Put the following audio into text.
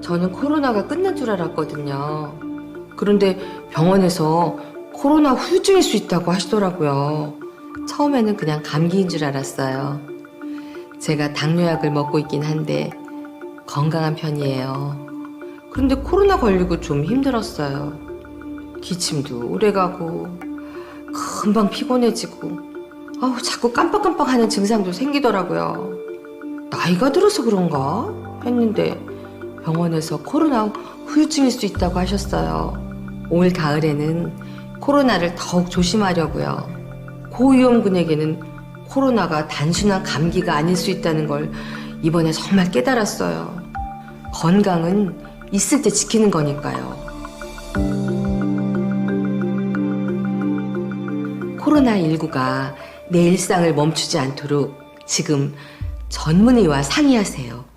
저는 코로나가 끝난 줄 알았거든요. 그런데 병원에서 코로나 후유증일 수 있다고 하시더라고요. 처음에는 그냥 감기인 줄 알았어요. 제가 당뇨약을 먹고 있긴 한데 건강한 편이에요. 그런데 코로나 걸리고 좀 힘들었어요. 기침도 오래 가고 금방 피곤해지고 아우 자꾸 깜빡깜빡하는 증상도 생기더라고요. 나이가 들어서 그런가 했는데 병원에서 코로나 후유증일 수 있다고 하셨어요. 올 가을에는 코로나를 더욱 조심하려고요. 고위험군에게는 코로나가 단순한 감기가 아닐 수 있다는 걸 이번에 정말 깨달았어요. 건강은 있을 때 지키는 거니까요. 코로나19가 내 일상을 멈추지 않도록 지금 전문의와 상의하세요.